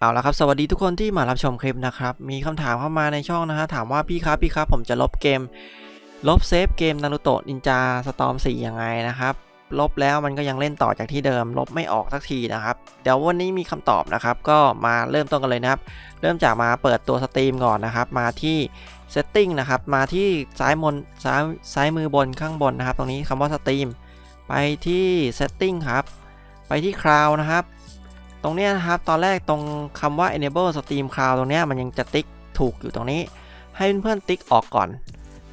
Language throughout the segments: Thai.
เอาละครับสวัสดีทุกคนที่มารับชมคลิปนะครับ มีคำถามเข้ามาในช่องนะฮะถามว่าพี่ครับพี่ครับผมจะลบเกม ลบเซฟเกมนารูโตะนินจาสตอม4ยังไงนะครับ ลบแล้วมันก็ยังเล่นต่อจากที่เดิม ลบไม่ออกสักทีนะครับ เดี๋ยววันนี้มีคำตอบนะครับ ก็มาเริ่มต้นกันเลยนะครับ เริ่มจากมาเปิดตัวสตรีมก่อนนะครับ มาที่ setting นะครับ มาที่ซ้ายบนซ้ายซ้ายมือบนข้างบนนะครับ ตรงนี้คำว่าสตรีมไปที่ setting ครับ ไปที่ cloud นะครับ ตรงนี้นะครับ ตอนแรกตรงคำว่า enable stream cloud ตรงนี้มันยังจะติ๊กถูกอยู่ตรงนี้ ให้เพื่อนๆติ๊กออกก่อน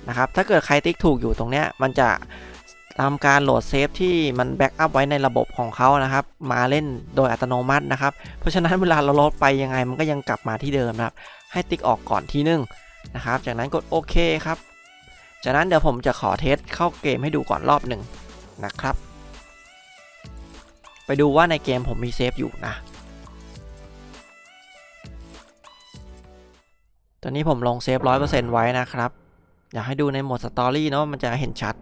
นะครับ ถ้าเกิดใครติ๊กถูกอยู่ตรงนี้มันจะทำการโหลดเซฟที่มันแบ็กอัพไว้ในระบบของเขานะครับ มาเล่นโดยอัตโนมัตินะครับ เพราะฉะนั้นเวลาเราลดไปยังไงมันก็ยังกลับมาที่เดิมนะครับ ให้ติ๊กออกก่อนทีนึงนะครับ จากนั้นกดโอเคครับ จากนั้นเดี๋ยวผมจะขอเทสเข้าเกมให้ดูก่อนรอบหนึ่งนะครับ ไปดูว่าในเกมผมมีเซฟอยู่นะ ตอนนี้ผมลงเซฟ 100%ไว้นะครับ อยากให้ดูในโหมดสตอรี่เนาะมันจะเห็นชัด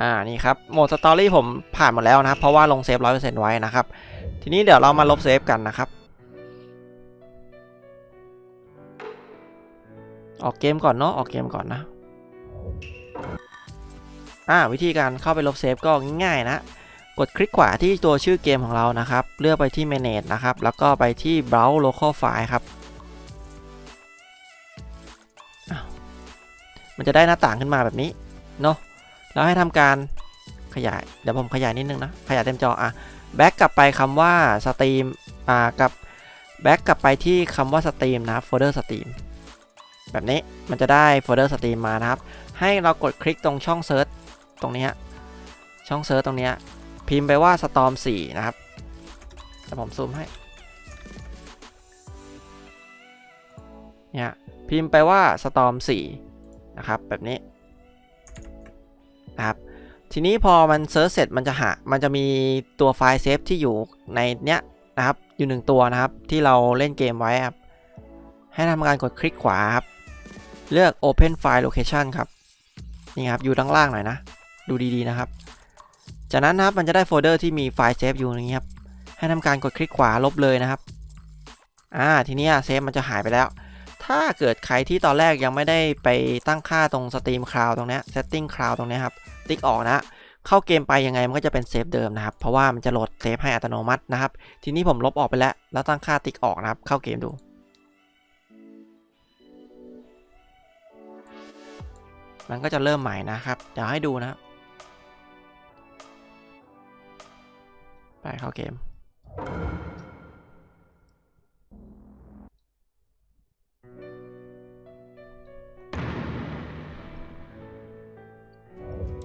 อ่านี่ครับโหมดสตอรี่ผมผ่านหมดแล้วนะครับ เพราะว่าลงเซฟ100%ไว้นะครับ ทีนี้เดี๋ยวเรามาลบเซฟกันนะครับ ออกเกมก่อนเนาะออกเกมก่อนนะอ่าวิธีการเข้าไปลบเซฟก็ง่ายๆนะกดคลิกขวาที่ตัวชื่อเกมของเรานะครับ เลือกไปที่ manage นะครับ แล้วก็ไปที่ browse local file ครับ มันจะได้หน้าต่างขึ้นมาแบบนี้ เนาะ แล้วให้ทำการขยาย เดี๋ยวผมขยายนิดนึงนะ ขยายเต็มจออะแบ็กกลับไปคำว่าสตรีมอ่ากับแบ็กกลับไปที่คำว่าสตรีมนะครับโฟลเดอร์สตรีมแบบนี้มันจะได้โฟลเดอร์สตรีมมานะครับ ให้เรากดคลิกตรงช่องเซิร์ชตรงนี้ช่องเซิร์ชตรงนี้พิมพ์ไปว่า storm 4 นะครับเดี๋ยวผมซูมให้เนี่ยพิมพ์ไปว่า storm 4 นะครับ แบบนี้ นะครับทีนี้พอมันเซิร์ชเสร็จมันจะหา มันจะมีตัวไฟล์เซฟที่อยู่ในเนี้ยนะครับอยู่หนึ่งตัวนะครับที่เราเล่นเกมไว้ครับให้ทำการกดคลิกขวาครับเลือก Open File Location ครับนี่ครับอยู่ด้านล่างหน่อยนะ ดูดีๆนะครับ จากนั้นนะครับมันจะได้โฟลเดอร์ที่มีไฟล์เซฟอยู่อย่างนี้ครับให้ทำการกดคลิกขวาลบเลยนะครับอ่าทีนี้เซฟมันจะหายไปแล้ว ถ้าเกิดใครที่ตอนแรกยังไม่ได้ไปตั้งค่าตรง Stream Cloud ตรงนี้ Setting Cloud ตรงนี้ครับ ติ๊กออกนะ เข้าเกมไปยังไงมันก็จะเป็นเซฟเดิมนะครับ เพราะว่ามันจะโหลดเซฟให้อัตโนมัตินะครับ ทีนี้ผมลบออกไปแล้ว แล้วตั้งค่าติ๊กออกนะครับ เข้าเกมดู มันก็จะเริ่มใหม่นะครับ เดี๋ยวให้ดูนะ ไปเข้าเกม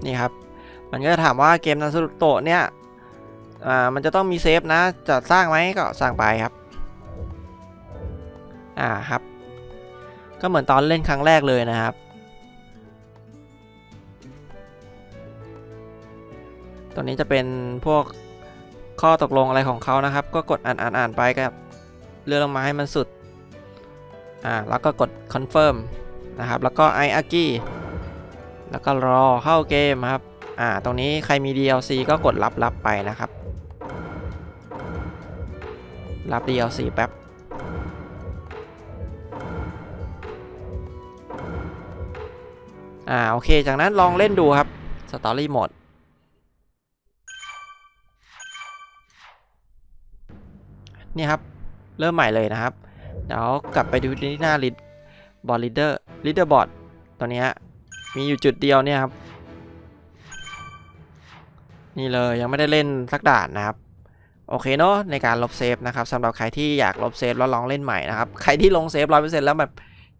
นี่ครับ มันก็ถามว่าเกมนารูโตะเนี่ยอ่ามันจะต้องมีเซฟนะ จะสร้างไหมก็สร้างไปครับ อ่าครับ ก็เหมือนตอนเล่นครั้งแรกเลยนะครับ ตัวนี้จะเป็นพวกข้อตกลงอะไรของเขานะครับ ก็กดอ่านอ่านอ่านไปครับเลื่อนลงมาให้มันสุด อ่า แล้วก็กด confirm นะครับ แล้วก็ i a g i แล้วก็รอเข้าเกมครับ อ่า ตรงนี้ใครมี DLC ก็กดรับรับไปนะครับ รับ DLC แป๊บ อ่า โอเค จากนั้นลองเล่นดูครับ Story Mode นี่ครับ เริ่มใหม่เลยนะครับ เดี๋ยวกลับไปดูที่หน้า Lead Board Leader Leader Board ตัวนี้ฮะ มีอยู่จุดเดียวเนี่ยครับนี่เลยยังไม่ได้เล่นสักด่านนะครับโอเคเนาะในการลบเซฟนะครับสำหรับใครที่อยากลบเซฟแล้วลองเล่นใหม่นะครับใครที่ลงเซฟร้อยเปอร์เซ็นต์แล้วแบบ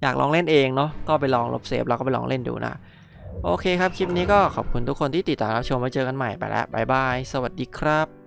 อยากลองเล่นเองเนาะก็ไปลองลบเซฟแล้วก็ไปลองเล่นดูนะโอเคครับคลิปนี้ก็ขอบคุณทุกคนที่ติดตามรับชมไว้เจอกันใหม่ไปแล้วบายบายสวัสดีครับ